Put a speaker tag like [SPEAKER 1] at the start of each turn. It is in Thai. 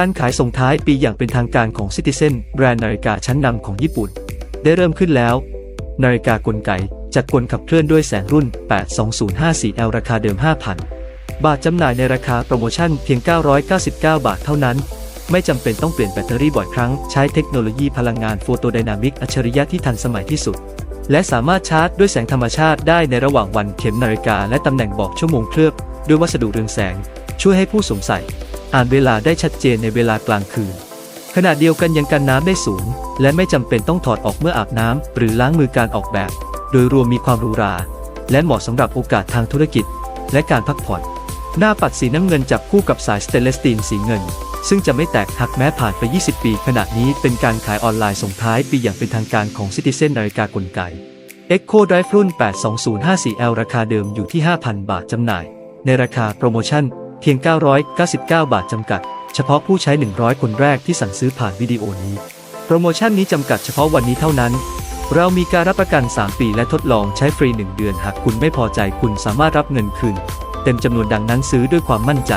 [SPEAKER 1] การขายส่งท้ายปีอย่างเป็นทางการของ Citizen แบรนด์นาฬิกาชั้นนำของญี่ปุ่น ได้เริ่มขึ้นแล้ว นาฬิกากลไกจากกลขับเคลื่อนด้วยแสงรุ่น 82054L ราคาเดิม 5,000 บาทจำหน่ายในราคาโปรโมชั่นเพียง 999 บาทเท่านั้น ไม่จำเป็นต้องเปลี่ยนแบตเตอรี่บ่อยครั้ง ใช้เทคโนโลยีพลังงานโฟโตไดนามิกอัจฉริยะที่ทันสมัยที่สุด และสามารถชาร์จด้วยแสงธรรมชาติได้ในระหว่างวันเข็มนาฬิกาและตำแหน่งบอกชั่วโมงเคลือบด้วยวัสดุเรืองแสง ช่วยให้ผู้สวมใส่ อ่านเวลาได้ชัดเจนในเวลากลางคืน ขณะเดียวกันยังกันน้ำได้สูง และไม่จำเป็นต้องถอดออกเมื่ออาบน้ำหรือล้างมือการออกแบบ โดยรวมมีความหรูหรา และเหมาะสำหรับโอกาสทางธุรกิจ และการพักผ่อน หน้าปัดสีน้ำเงินจับคู่กับสายสเตนเลสตีลสีเงิน ซึ่งจะไม่แตกหักแม้ผ่านไป 20 ปี ขณะนี้เป็นการขายออนไลน์ส่งท้ายปีอย่างเป็นทางการของ Citizen นาฬิกากลไก Echo Drive รุ่น 82054L ราคาเดิมอยู่ที่ 5,000 บาทจำหน่าย ในราคาโปรโมชั่น พียง 999 บาทจำกัด เฉพาะผู้ใช้ 100 คนแรกที่สั่งซื้อผ่านวิดีโอนี้ โปรโมชั่นนี้จำกัดเฉพาะวันนี้เท่านั้น เรามีการรับประกัน 3 ปีและทดลองใช้ฟรี 1 เดือน หากคุณไม่พอใจคุณสามารถรับเงินคืน เต็มจำนวนดังนั้นซื้อด้วยความมั่นใจ